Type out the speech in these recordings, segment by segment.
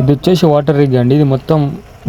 ఇది వచ్చేసి వాటర్ రిగ్ అండి. ఇది మొత్తం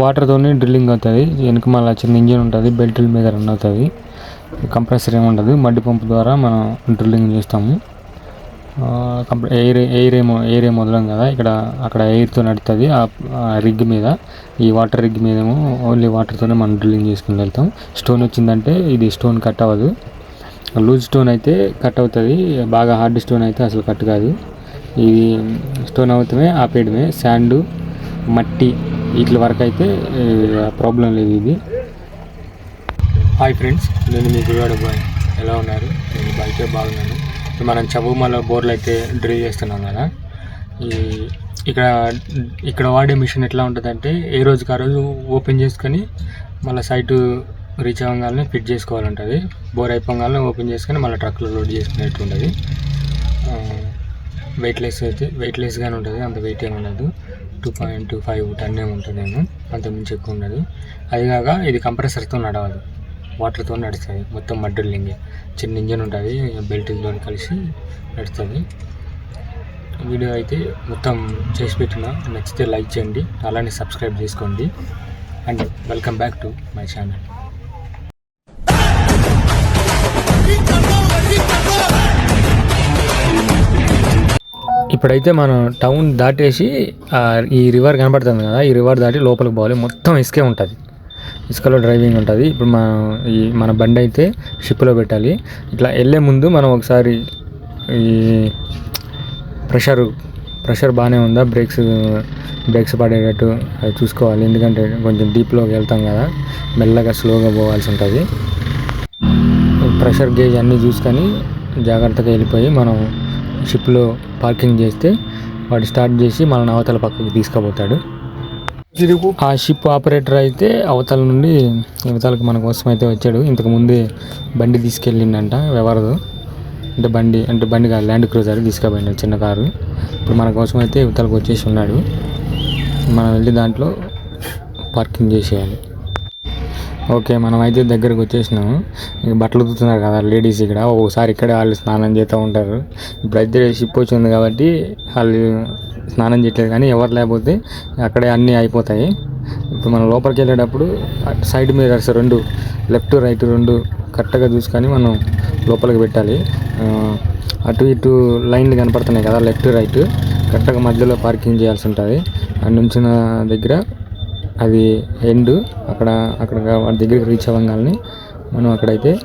వాటర్తోనే డ్రిల్లింగ్ అవుతుంది. వెనక మళ్ళీ చిన్న ఇంజిన్ ఉంటుంది. బెల్ట్ మీద రన్ అవుతుంది. కంప్రెసర్ ఏమి ఉండదు. మడ్డి పంపు ద్వారా మనం డ్రిల్లింగ్ చేస్తాము. కంప్రె ఎయిర్ ఎయిర్ ఏమో ఎయిర్ ఏమో వదలం కదా. ఇక్కడ అక్కడ ఎయిర్తో నడుతుంది. ఆ రిగ్ మీద ఈ వాటర్ రిగ్ మీద ఏమో ఓన్లీ వాటర్తోనే మనం డ్రిల్లింగ్ చేసుకుని వెళ్తాం. స్టోన్ వచ్చిందంటే ఇది స్టోన్ కట్ అవ్వదు. లూజ్ స్టోన్ అయితే కట్ అవుతుంది. బాగా హార్డ్ స్టోన్ అయితే అసలు కట్ కాదు. ఇది స్టోన్ అవుతమే ఆపేయడమే. శాండు మట్టి వీటి వరకు అయితే ప్రాబ్లం లేదు ఇది. హాయ్ ఫ్రెండ్స్ నేను మీ గురువాడ బాయ్ ఎలా ఉన్నారు? నేను బయటే బాగున్నాను. మనం చబుమల బోర్లు అయితే డ్రిల్ చేస్తున్నాం కదా. ఈ ఇక్కడ ఇక్కడ వాడే మిషన్ ఎట్లా ఉంటుందంటే ఏ రోజుకి ఆ రోజు ఓపెన్ చేసుకొని మళ్ళీ సైటు రీచ్ అవ్వగానే ఫిట్ చేసుకోవాలంటుంది. బోర్ అయిపోగానే ఓపెన్ చేసుకొని మళ్ళీ ట్రక్లో లోడ్ చేసుకునేట్టు ఉంటుంది వెయిట్ లెస్ అయితే వెయిట్ లెస్గానే ఉంటుంది అంత వెయిట్ ఏమి ఉండదు. Two point two five ton ఏమి ఉంటుందేమో అంత మించి ఎక్కువ ఉండదు. అది కాక ఇది కంప్రెసర్తో నడవదు వాటర్తో నడుస్తుంది మొత్తం మడ్రిల్లింగ్ చిన్న ఇంజన్ ఉంటుంది బెల్ట్తో కలిసి నడుస్తుంది. వీడియో అయితే మొత్తం చేసి పెట్టిన నచ్చితే లైక్ చేయండి అలానే సబ్స్క్రైబ్ చేసుకోండి. And welcome back to my channel. ఇప్పుడైతే మనం టౌన్ దాటేసి ఈ రివర్ కనబడుతుంది కదా ఈ రివర్ దాటి లోపలికి పోవాలి. మొత్తం ఇసుకే ఉంటుంది. ఇసుకలో డ్రైవింగ్ ఉంటుంది. ఇప్పుడు మనం ఈ మన బండి అయితే షిప్లో పెట్టాలి. ఇట్లా వెళ్ళే ముందు మనం ఒకసారి ఈ ప్రెషర్ ప్రెషర్ బాగానే ఉందా? బ్రేక్స్ బ్రేక్స్ పడేటట్టు అది చూసుకోవాలి. ఎందుకంటే కొంచెం డీప్లోకి వెళ్తాం కదా మెల్లగా స్లోగా పోవాల్సి ఉంటుంది. ప్రెషర్ గేజ్ అన్నీ చూసుకొని జాగ్రత్తగా వెళ్ళిపోయి మనం షిప్లో పార్కింగ్ చేస్తే వాడు స్టార్ట్ చేసి మన అవతల పక్కకి తీసుకుపోతాడు. ఆ షిప్ ఆపరేటర్ అయితే అవతల నుండి అవతలకు మన కోసం అయితే వచ్చాడు. ఇంతకు ముందే బండి తీసుకెళ్ళిండంట ఎవరదు. అంటే బండి అంటే బండి కాదు ల్యాండ్ క్రూజర్ తీసుకుపోయిండు చిన్న కారు. ఇప్పుడు మన కోసం అయితే ఇవతలకు వచ్చేసి ఉన్నాడు. మనం వెళ్ళి దాంట్లో పార్కింగ్ చేసేయాలి. ఓకే మనం అయితే దగ్గరకు వచ్చేసినాము. బట్టలు ఉతుకుతున్నారు కదా లేడీస్ ఇక్కడ. ఒకసారి ఇక్కడే వాళ్ళు స్నానం చేస్తూ ఉంటారు. ఇప్పుడైతే షిప్ వచ్చింది కాబట్టి వాళ్ళు స్నానం చేయట్లేదు కానీ ఎవరు లేకపోతే అక్కడే అన్నీ అయిపోతాయి. ఇప్పుడు మనం లోపలికి వెళ్ళేటప్పుడు సైడ్ మిర్రర్స్ రెండు లెఫ్ట్ రైట్ రెండు కరెక్ట్గా చూసుకొని మనం లోపలికి పెట్టాలి. అటు ఇటు లైన్లు కనపడుతున్నాయి కదా లెఫ్ట్ రైట్. కరెక్ట్గా మధ్యలో పార్కింగ్ చేయాల్సి ఉంటుంది. అటు నుంచిన దగ్గర అది ఎండ్. అక్కడ అక్కడ వాడి దగ్గరికి రీచ్ అవ్వగానే మనం అక్కడైతే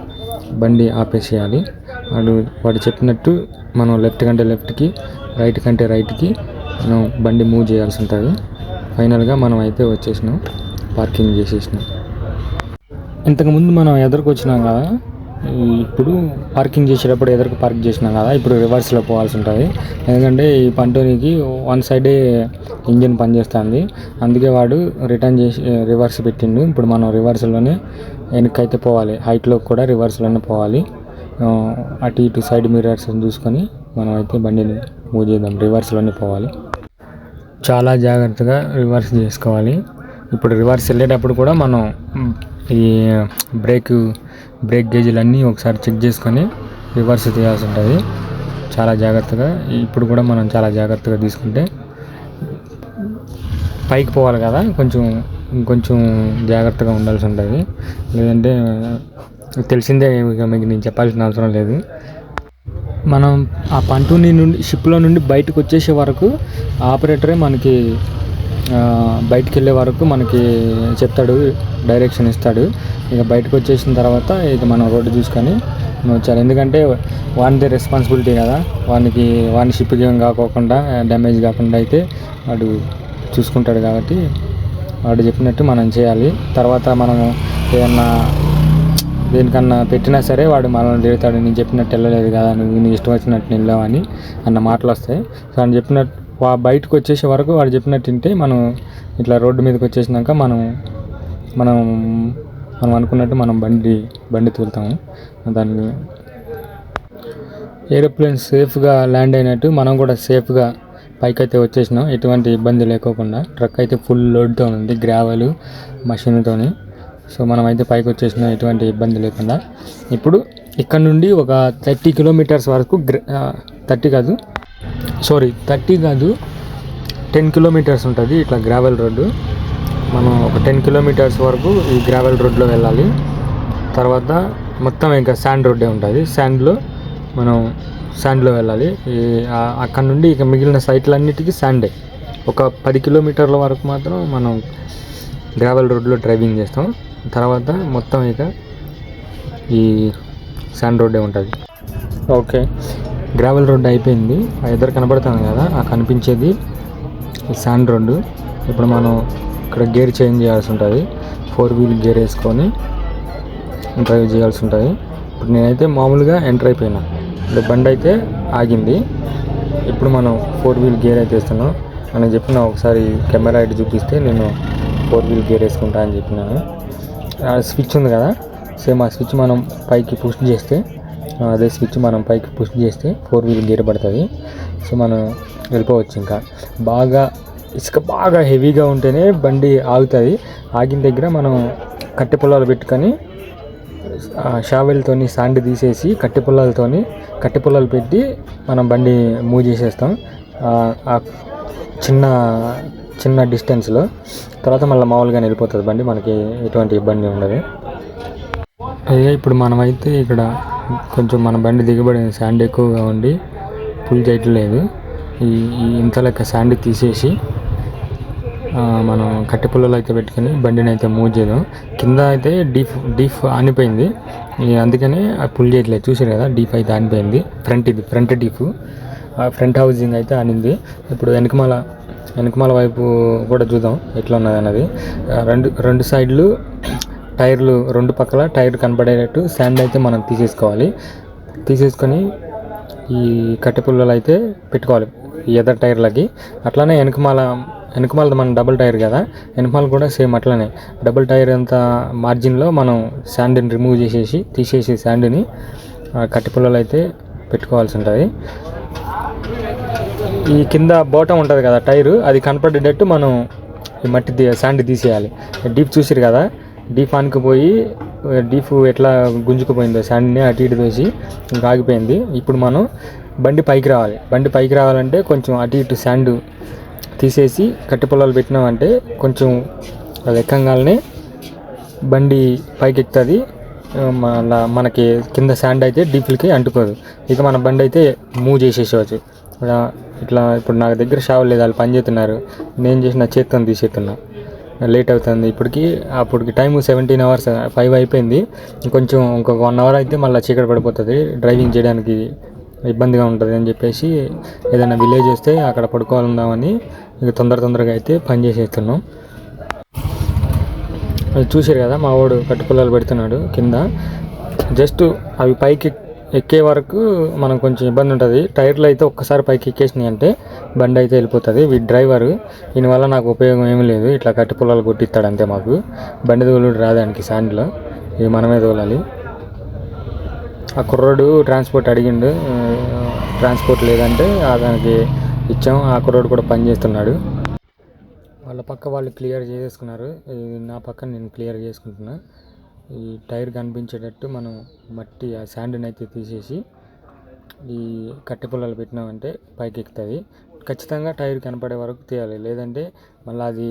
బండి ఆపేసేయాలి. వాడు వాడు చెప్పినట్టు మనం లెఫ్ట్ కంటే లెఫ్ట్కి రైట్ కంటే రైట్కి మనం బండి మూవ్ చేయాల్సి ఉంటుంది. ఫైనల్గా మనం అయితే వచ్చేసినాం. పార్కింగ్ చేసేసినాం. ఇంతకుముందు మనం ఎదురుకొచ్చినాం కదా ఇప్పుడు పార్కింగ్ చేసేటప్పుడు ఎదురుకు పార్క్ చేసినాం కదా ఇప్పుడు రివర్స్లో పోవాల్సి ఉంటుంది. ఎందుకంటే ఈ పంటోనికి వన్ సైడే ఇంజిన్ పనిచేస్తుంది. అందుకే వాడు రిటర్న్ చేసి రివర్స్ పెట్టిండు. ఇప్పుడు మనం రివర్స్లోనే వెనక్కైతే పోవాలి. హైట్లో కూడా రివర్స్లోనే పోవాలి. అటు ఇటు సైడ్ మిర్రర్స్ చూసుకొని మనం అయితే బండిని మూవ్ చేద్దాం. రివర్స్లోనే పోవాలి. చాలా జాగ్రత్తగా రివర్స్ చేసుకోవాలి. ఇప్పుడు రివర్స్ వెళ్ళేటప్పుడు కూడా మనం ఈ బ్రేక్ బ్రేక్ గేజీలు అన్నీ ఒకసారి చెక్ చేసుకొని రివర్స్ తీయాల్సి ఉంటుంది. చాలా జాగ్రత్తగా ఇప్పుడు కూడా మనం చాలా జాగ్రత్తగా తీసుకుంటే పైకి పోవాలి కదా కొంచెం కొంచెం జాగ్రత్తగా ఉండాల్సి ఉంటుంది. లేదంటే తెలిసిందే ఇక మీకు నేను చెప్పాల్సిన అవసరం లేదు. మనం ఆ పంటూని నుండి షిప్లో నుండి బయటకు వచ్చేసే వరకు ఆపరేటరే మనకి బయటికి వెళ్ళే వరకు మనకి చెప్తాడు డైరెక్షన్ ఇస్తాడు. ఇక బయటకు వచ్చేసిన తర్వాత ఇక మనం రోడ్డు చూసుకొని వచ్చారు ఎందుకంటే వానిదే రెస్పాన్సిబిలిటీ కదా. వానికి వాని షిప్ గేమ్ కాకోకుండా డ్యామేజ్ కాకుండా అయితే వాడు చూసుకుంటాడు కాబట్టి వాడు చెప్పినట్టు మనం చేయాలి. తర్వాత మనము ఏదన్నా దేనికన్నా పెట్టినా సరే వాడు మనల్ని తిడతాడు. నేను చెప్పినట్టు వెళ్ళలేదు కదా నువ్వు నీ ఇష్టం వచ్చినట్టు వెళ్ళావని అన్న మాటలు వస్తాయి. సో అని చెప్పినట్టు వా బయటకు వచ్చేసే వరకు వాడు చెప్పినట్టు తింటే మనం ఇట్లా రోడ్డు మీదకి వచ్చేసినాక మనం మనం మనం అనుకున్నట్టు మనం బండి బండి తోలుతాము. దాన్ని ఏరోప్లేన్ సేఫ్గా ల్యాండ్ అయినట్టు మనం కూడా సేఫ్గా పైకైతే వచ్చేసినాం. ఎటువంటి ఇబ్బంది లేకోకుండా ట్రక్ అయితే ఫుల్ లోడ్తో ఉంది గ్రావెల్ మషిన్తోని. సో మనం అయితే పైకి వచ్చేసినాం ఎటువంటి ఇబ్బంది లేకుండా. ఇప్పుడు ఇక్కడ నుండి ఒక థర్టీ కిలోమీటర్స్ వరకు థర్టీ కాదు సారీ థర్టీ కాదు టెన్ కిలోమీటర్స్ ఉంటుంది ఇట్లా గ్రావెల్ రోడ్డు. మనం ఒక టెన్ కిలోమీటర్స్ వరకు ఈ గ్రావెల్ రోడ్లో వెళ్ళాలి. తర్వాత మొత్తం ఇంకా శాండ్ రోడ్డే ఉంటుంది. శాండ్లో మనం శాండ్లో వెళ్ళాలి. ఈ అక్కడ నుండి ఇక మిగిలిన సైట్లన్నిటికీ శాండే ఒక పది కిలోమీటర్ల వరకు మాత్రం మనం గ్రావెల్ రోడ్లో డ్రైవింగ్ చేస్తాం. తర్వాత మొత్తం ఇక ఈ శాండ్ రోడ్డే ఉంటుంది. ఓకే. గ్రావెల్ రోడ్ అయిపోయింది. ఆ ఎదురు కనబడుతుంది కదా? ఆ కనిపించేది శాండ్ రోడ్డు ఇప్పుడు మనం ఇక్కడ గేర్ చేంజ్ చేయాల్సి ఉంటుంది. ఫోర్ వీల్ గేర్ వేసుకొని డ్రైవ్ చేయాల్సి ఉంటుంది. ఇప్పుడు నేనైతే మామూలుగా ఎంటర్ అయిపోయినా. ఇప్పుడు బండి అయితే ఆగింది. ఇప్పుడు మనం ఫోర్ వీల్ గేర్ అయితే వేస్తున్నాం. అని చెప్పిన ఒకసారి కెమెరా ఇటు చూపిస్తే నేను ఫోర్ వీల్ గేర్ వేసుకుంటా అని చెప్పినాను. ఆ స్విచ్ ఉంది కదా? సేమ్ ఆ స్విచ్ మనం పైకి పుష్ చేస్తే అదే స్విచ్ మనం పైకి పుష్ చేస్తే ఫోర్ వీల్ గేర్ పడుతుంది. సో మనం వెళ్ళిపోవచ్చు ఇంకా. బాగా ఇసుక బాగా హెవీగా ఉంటేనే బండి ఆగుతుంది ఆగిన దగ్గర మనం కట్టె పొలాలు పెట్టుకొని షావెల్తోని సాండ్ తీసేసి కట్టె పొలాలతోని కట్టె పొలాలు పెట్టి మనం బండి మూవ్ చేసేస్తాం. ఆ- చిన్న చిన్న డిస్టెన్స్లో. తర్వాత మళ్ళీ మామూలుగా వెళ్ళిపోతుంది బండి మనకి ఎటువంటి ఇబ్బంది ఉండదు. అదే ఇప్పుడు మనమైతే ఇక్కడ కొంచెం మన బండి దిగబడింది శాండ్ ఎక్కువగా ఉండి పుల్ చేయట్లేదు ఈ ఈ ఇంత లెక్క శాండ్ తీసేసి మనం కట్టె పుల్లలు అయితే పెట్టుకొని బండిని అయితే మూవ్ చేద్దాం. కింద అయితే డీఫ్ డీఫ్ ఆనిపోయింది. అందుకనే అందుకని ఆ పుల్ చేయట్లేదు. చూసారు కదా డీఫ్ అయితే ఆనిపోయింది. ఫ్రంట్ ఇది ఫ్రంట్ డీఫ్. ఆ ఫ్రంట్ హౌసింగ్ అయితే ఆనింది. ఇప్పుడు వెనకమాల వెనకమాల వైపు కూడా చూద్దాం ఎట్లా ఉన్నది అన్నది. రెండు రెండు సైడ్లు టైర్లు రెండు పక్కల టైర్ కనపడేటట్టు శాండ్ అయితే మనం తీసేసుకోవాలి. తీసేసుకొని ఈ కట్టె పుల్లలు అయితే పెట్టుకోవాలి. ఎదర్ టైర్లకి. అట్లానే వెనకమాల వెనుకమాలది మన డబుల్ టైర్ కదా వెనుకమాల కూడా సేమ్ అట్లనే. డబుల్ టైర్ అంత మార్జిన్లో మనం శాండ్ని రిమూవ్ చేసేసి తీసేసి శాండ్ని కట్టె పుల్లలు అయితే పెట్టుకోవాల్సి ఉంటుంది. ఈ కింద బోటం ఉంటుంది కదా టైరు అది కనపడేటట్టు మనం ఈ మట్టి తీ- శాండ్ తీసేయాలి. డీప్ చూసిరు కదా డీప్ అనుకుపోయి డీప్ ఎట్లా గుంజుకుపోయిందో శాండ్ని అటు ఇటు తోసి ఆగిపోయింది ఇప్పుడు మనం బండి పైకి రావాలి. బండి పైకి రావాలంటే కొంచెం అటు ఇటు శాండ్ తీసేసి కట్టె పొలాలు పెట్టినామంటే కొంచెం ఎక్కంగానే బండి పైకి ఎక్కుతుంది మళ్ళా మనకి కింద శాండ్ అయితే డీప్లకి అంటుకోదు. ఇక మన బండి అయితే మూవ్ చేసేసేవచ్చు ఇలా ఇట్లా ఇప్పుడు నాకు దగ్గర షావులు లేదు వాళ్ళు పని చేస్తున్నారు. నేను చేసిన చేత్తో తీసేస్తున్నా. లేట్ అవుతుంది ఇప్పటికి. అప్పటికి టైం సెవెంటీన్ అవర్స్ ఫైవ్ అయిపోయింది. కొంచెం ఇంకొక వన్ అవర్ అయితే మళ్ళీ చీకటి పడిపోతుంది. డ్రైవింగ్ చేయడానికి ఇబ్బందిగా ఉంటుంది అని చెప్పేసి ఏదైనా విలేజ్ వస్తే అక్కడ పడుకోవాలందామని ఇక తొందర తొందరగా అయితే పని చేసేస్తున్నాం. అది చూసారు కదా మా వాడు కట్టుపుల్లలు పెడుతున్నాడు కింద. జస్ట్ అవి పైకి ఎక్కే వరకు మనం కొంచెం ఇబ్బంది ఉంటుంది. టైర్లు అయితే ఒక్కసారి పైకి ఎక్కేసినాయి అంటే బండి అయితే వెళ్ళిపోతుంది. వీ డ్రైవరు దీనివల్ల నాకు ఉపయోగం ఏమీ లేదు ఇట్లా కట్టి పొలాలు కొట్టిస్తాడు అంతే మాకు. బండి తోలుడు రాదానికి శాండ్లో ఇవి మనమే తోలాలి. ఆ కుర్రోడు ట్రాన్స్పోర్ట్ అడిగిండు ట్రాన్స్పోర్ట్ లేదంటే ఆ దానికి ఇచ్చాం ఆ కుర్రోడు కూడా పని చేస్తున్నాడు. వాళ్ళ పక్క వాళ్ళు క్లియర్ చేసేసుకున్నారు. నా పక్క నేను క్లియర్ చేసుకుంటున్నా. ఈ టైర్ కనిపించేటట్టు మనం మట్టి ఆ శాండ్ని అయితే తీసేసి ఈ కట్టె పుల్లలు పెట్టినామంటే పైకి ఎక్కుతుంది. ఖచ్చితంగా టైర్ కనపడే వరకు తీయాలి. లేదంటే మళ్ళీ అది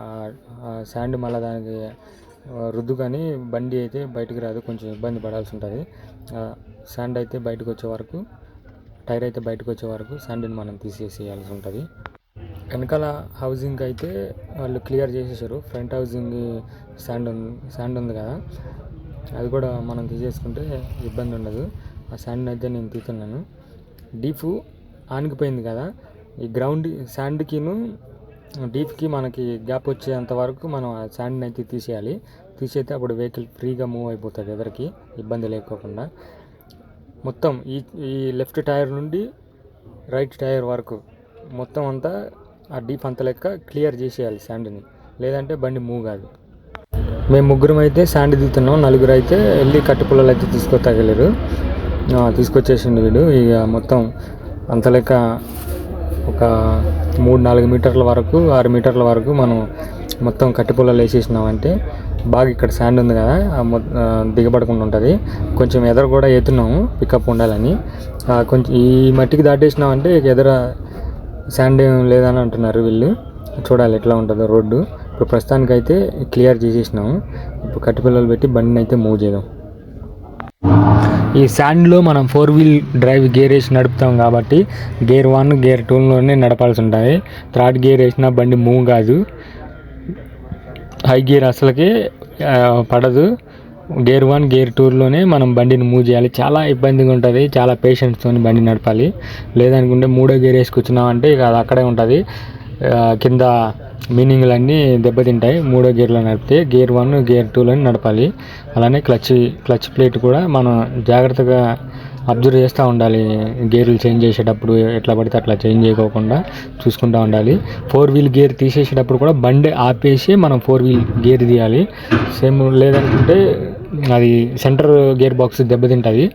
ఆ శాండ్ మళ్ళీ దానికి రుద్దు కానీ బండి అయితే బయటికి రాదు కొంచెం ఇబ్బంది పడాల్సి ఉంటుంది. శాండ్ అయితే బయటకు వచ్చే వరకు టైర్ అయితే బయటకు వచ్చే వరకు శాండ్ని మనం తీసేసేయాల్సి ఉంటుంది. వెనకాల హౌజింగ్ అయితే వాళ్ళు క్లియర్ చేసేసారు. ఫ్రంట్ హౌసింగ్ శాండ్ ఉంది శాండ్ ఉంది కదా అది కూడా మనం తీసేసుకుంటే ఇబ్బంది ఉండదు. ఆ శాండ్ అయితే నేను తీస్తున్నాను. డీఫు ఆనికిపోయింది కదా ఈ గ్రౌండ్ శాండ్కిను డీప్కి మనకి గ్యాప్ వచ్చేంత వరకు మనం ఆ శాండ్ని అయితే తీసేయాలి. తీసేస్తే అప్పుడు వెహికల్ ఫ్రీగా మూవ్ అయిపోతుంది ఎవరికి ఇబ్బంది లేకోకుండా. మొత్తం ఈ ఈ లెఫ్ట్ టైర్ నుండి రైట్ టైర్ వరకు మొత్తం అంతా ఆ డీప్ అంత లెక్క క్లియర్ చేసేయాలి శాండ్ని. లేదంటే బండి మూవ్ కాదు. మేము ముగ్గురం అయితే శాండ్ దిగుతున్నాం. నలుగురు అయితే వెళ్ళి కట్టుపుల్లలు అయితే తీసుకొత్తగలేరు. తీసుకొచ్చేసిండు వీడు. ఇక మొత్తం అంత లెక్క ఒక మూడు నాలుగు మీటర్ల వరకు ఆరు మీటర్ల వరకు మనం మొత్తం కట్టిపుల్లలు వేసేసినామంటే బాగా ఇక్కడ శాండ్ ఉంది కదా దిగబడకుండా ఉంటుంది. కొంచెం ఎదర కూడా ఎత్తున్నాము పికప్ ఉండాలని. కొంచెం ఈ మట్టికి దాటేసినామంటే ఇక ఎదర శాండ్ ఏం లేదని అంటున్నారు వీళ్ళు. చూడాలి ఎట్లా ఉంటుందో రోడ్డు. ఇప్పుడు ప్రస్తుతానికి అయితే క్లియర్ చేసేసినాము. ఇప్పుడు కట్టిపిల్లలు పెట్టి బండిని అయితే మూవ్ చేద్దాం. ఈ శాండ్లో మనం ఫోర్ వీల్ డ్రైవ్ గేర్ వేసి నడుపుతాం కాబట్టి గేర్ వన్ గేర్ టూలోనే నడపాల్సి ఉంటుంది థర్డ్ గేర్ వేసినా బండి మూవ్ కాదు. హై గేర్ అసలుకి పడదు. గేర్ వన్ గేర్ టూలోనే మనం బండిని మూవ్ చేయాలి. చాలా ఇబ్బందిగా ఉంటుంది. చాలా పేషెన్స్తో బండి నడపాలి. లేదనుకుంటే మూడో గేర్ వేసి కూర్చున్నామంటే ఇక అది అక్కడే ఉంటుంది. కింద మీనింగ్లన్నీ దెబ్బతింటాయి. మూడో గేర్లో నడిపితే గేర్ వన్ గేర్ టూలని నడపాలి. అలానే క్లచ్ క్లచ్ ప్లేట్ కూడా మనం జాగ్రత్తగా అబ్జర్వ్ చేస్తూ ఉండాలి. గేర్లు చేంజ్ చేసేటప్పుడు ఎట్లా పడితే అట్లా చేంజ్ చేయకోకుండా చూసుకుంటూ ఉండాలి. ఫోర్ వీల్ గేర్ తీసేసేటప్పుడు కూడా బండి ఆపేసి మనం ఫోర్ వీల్ గేర్ తీయాలి. సేమ్ లేదనుకుంటే అది సెంటర్ గేర్ బాక్స్ దెబ్బతింటుంది.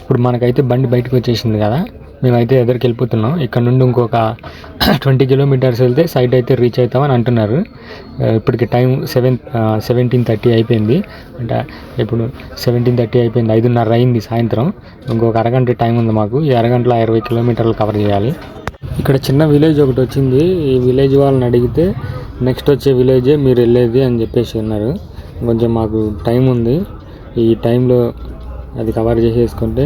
ఇప్పుడు మనకైతే బండి బయటకు వచ్చేసింది కదా. మేమైతే ఎదురుకి వెళ్ళిపోతున్నాం ఇక్కడ నుండి ఇంకొక ట్వంటీ కిలోమీటర్స్ వెళ్తే సైట్ అయితే రీచ్ అవుతామని అంటున్నారు. ఇప్పటికి టైం సెవెన్ సెవెంటీన్ థర్టీ అయిపోయింది. అంటే ఇప్పుడు సెవెంటీన్ థర్టీ అయిపోయింది. ఐదున్నర అయింది సాయంత్రం. ఇంకొక అరగంట టైం ఉంది మాకు. ఈ అరగంటలో ఇరవై కిలోమీటర్లు కవర్ చేయాలి. ఇక్కడ చిన్న విలేజ్ ఒకటి వచ్చింది. ఈ విలేజ్ వాళ్ళని అడిగితే నెక్స్ట్ వచ్చే విలేజే మీరు వెళ్ళేది అని చెప్పేసి ఉన్నారు కొంచెం మాకు టైం ఉంది. ఈ టైంలో అది కవర్ చేసేసుకుంటే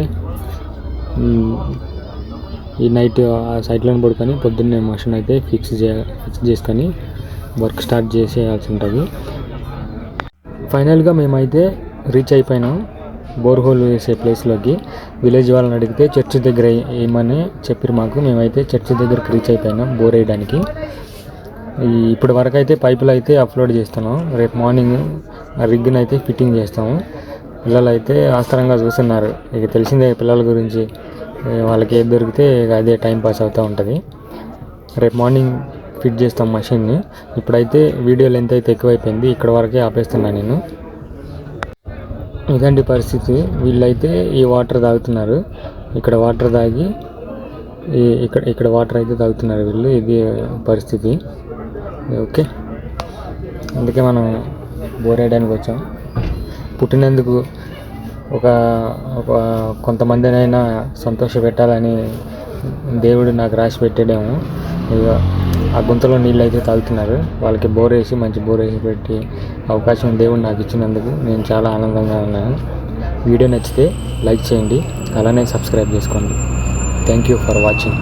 ఈ నైట్ ఆ సైట్లోనే పడుకొని పొద్దున్నే మోషన్ అయితే ఫిక్స్ చే ఫిక్స్ చేసుకొని వర్క్ స్టార్ట్ చేసేయాల్సి ఉంటుంది. ఫైనల్గా మేమైతే రీచ్ అయిపోయినాం బోర్హోల్ వేసే ప్లేస్లోకి విలేజ్ వాళ్ళని అడిగితే చర్చి దగ్గర ఏమని చెప్పారు మాకు. మేమైతే చర్చి దగ్గరికి రీచ్ అయిపోయినాం బోర్ వేయడానికి. ఈ ఇప్పటి వరకు అయితే పైపులు అయితే అప్లోడ్ చేస్తున్నాం. రేపు మార్నింగ్ ఆ రిగ్ని అయితే ఫిట్టింగ్ చేస్తాము. పిల్లలు అయితే ఆస్తరంగా చూస్తున్నారు. ఇక తెలిసిందే పిల్లల గురించి. వాళ్ళకి ఏది దొరికితే అదే టైం పాస్ అవుతూ ఉంటుంది. రేపు మార్నింగ్ ఫిట్ చేస్తాం మషిన్ని. ఇప్పుడైతే వీడియో లెంత్ అయితే ఎక్కువైపోయింది. ఇక్కడ వరకే ఆపేస్తున్నాను నేను. ఇదండి పరిస్థితి. వీళ్ళైతే ఈ వాటర్ తాగుతున్నారు. ఇక్కడ వాటర్ తాగి ఈ ఇక్కడ ఇక్కడ వాటర్ అయితే తాగుతున్నారు వీళ్ళు. ఇది పరిస్థితి. ఓకే. అందుకే మనం బోరేయడానికి వచ్చాం. పుట్టినందుకు ఒక ఒక కొంతమందినైనా సంతోష పెట్టాలని దేవుడు నాకు రాసి పెట్టాడేమో. ఇక ఆ గుంతలో నీళ్ళు అయితే తాగుతున్నారు. వాళ్ళకి బోర్ వేసి మంచి బోర్ వేసి పెట్టి అవకాశం దేవుడు నాకు ఇచ్చినందుకు నేను చాలా ఆనందంగా ఉన్నాను. వీడియో నచ్చితే లైక్ చేయండి. అలానే సబ్స్క్రైబ్ చేసుకోండి. Thank you for watching